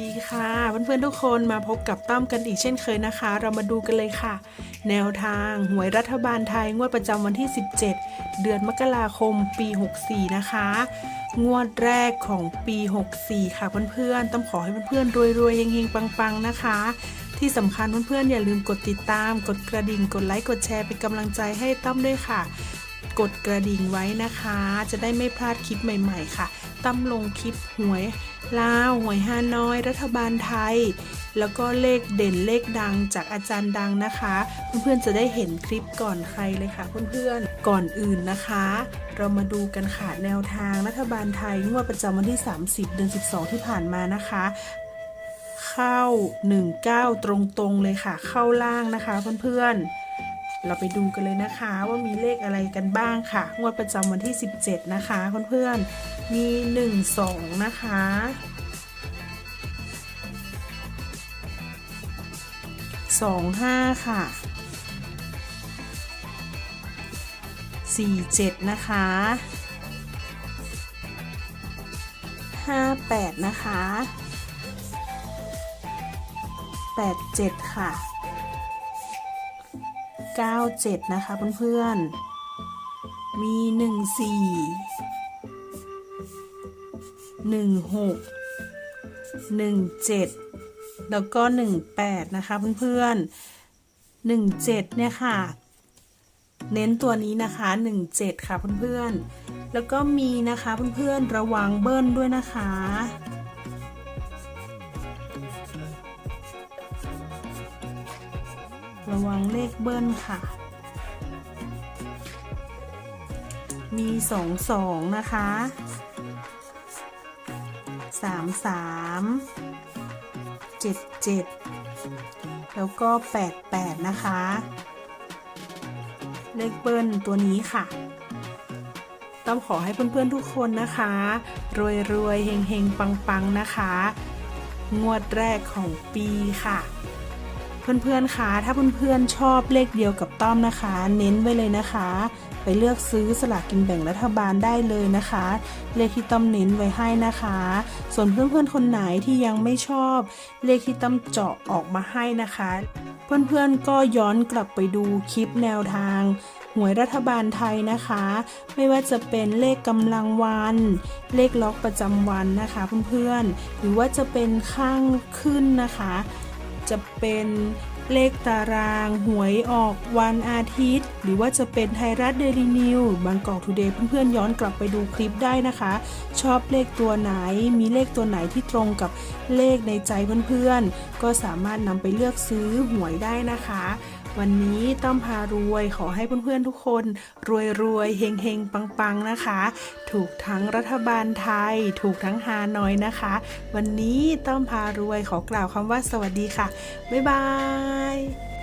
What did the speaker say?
ดีค่ะเพื่อนๆทุกคนมาพบกับต้อมกันอีกเช่นเคยนะคะ เรามาดูกันเลยค่ะ แนวทางหวยรัฐบาลไทยงวดประจำวันที่ 17 เดือนมกราคมปี 64 นะคะ งวดแรกของปี 64 ค่ะเพื่อนๆต้องขอให้เพื่อนๆรวยๆเฮงๆปังๆนะคะ ที่สำคัญเพื่อนๆอย่าลืมกดติดตาม กดกระดิ่งกดไลค์กดแชร์เป็นกำลังใจให้ต้อมด้วยค่ะกดกระดิ่งไว้นะคะ จะได้ไม่พลาดคลิปใหม่ ๆ ค่ะ ตั้มลงคลิปหวย ลาวหวยฮานอย รัฐบาลไทย แล้วก็เลขเด่นเลขดังจากอาจารย์ดังนะคะ เพื่อนๆจะได้เห็นคลิปก่อนใครเลยค่ะเพื่อนๆก่อนอื่นนะคะ เรามาดูกันค่ะแนวทางรัฐบาลไทยงวดประจำวันที่ 30 เดือน 12 ที่ผ่านมานะคะเข้า 19 ตรงๆเลยค่ะ เข้าล่างนะคะเพื่อนๆ เราไปดูกันเลยนะคะว่ามีเลขอะไรกันบ้างค่ะ งวดประจำวันที่ 17 นะคะเพื่อนๆมี 1 2 นะคะ 2 5 ค่ะ 4 7 นะคะ 5 8 นะคะ 8 7 ค่ะ 97 นะคะเพื่อนๆ มี 1 4 1 6 1 7 แล้วก็ 1 8 นะคะเพื่อนๆ 1 7 เนี่ยค่ะ เน้นตัวนี้นะคะ 1 7 ค่ะเพื่อนๆ แล้วก็มีนะคะเพื่อนๆ ระวังเบิ้ลด้วยนะคะ ระวังเลขเบิ้ลค่ะ มีสองสองนะคะสามสามเจ็ดเจ็ดแล้วก็แปดแปดนะคะ เลขเบิ้ลตัวนี้ค่ะต้องขอให้เพื่อนๆทุกคนนะคะ รวยรวยๆเฮงเฮงปังปังๆ นะคะ งวดแรกของปีค่ะ เพื่อนๆคะถ้าเพื่อนๆชอบเลขเดียวกับต้อมนะคะ เน้นไว้เลยนะคะ ไปเลือกซื้อสลากกินแบ่งรัฐบาลได้เลยนะคะ เลขที่ต้อมเน้นไว้ให้นะคะ ส่วนเพื่อนๆคนไหนที่ยังไม่ชอบ เลขที่ต้อมเจาะออกมาให้นะคะ เพื่อนๆก็ย้อนกลับไปดูคลิปแนวทางหวยรัฐบาลไทยนะคะ ไม่ว่าจะเป็นเลขกำลังวัน เลขล็อกประจำวันนะคะเพื่อนๆหรือว่าจะเป็นข้างขึ้นนะคะ จะเป็นเลขตารางหวยออกวันอาทิตย์ หรือว่าจะเป็นไทยรัฐเดลินิวบางกอกทูเดย์เพื่อนๆย้อนกลับไปดูคลิปได้นะคะ ชอบเลขตัวไหน มีเลขตัวไหนที่ตรงกับเลขในใจเพื่อนๆ ก็สามารถนำไปเลือกซื้อหวยได้นะคะ วันนี้ต้อมพารวยขอให้เพื่อนๆทุกคน รวยรวยๆเฮงเฮงปังปังๆนะคะ ถูกทั้งรัฐบาลไทย ถูกทั้งฮานอยนะคะ วันนี้ต้อมพารวยขอกล่าวคำว่าสวัสดีค่ะ บ๊ายบาย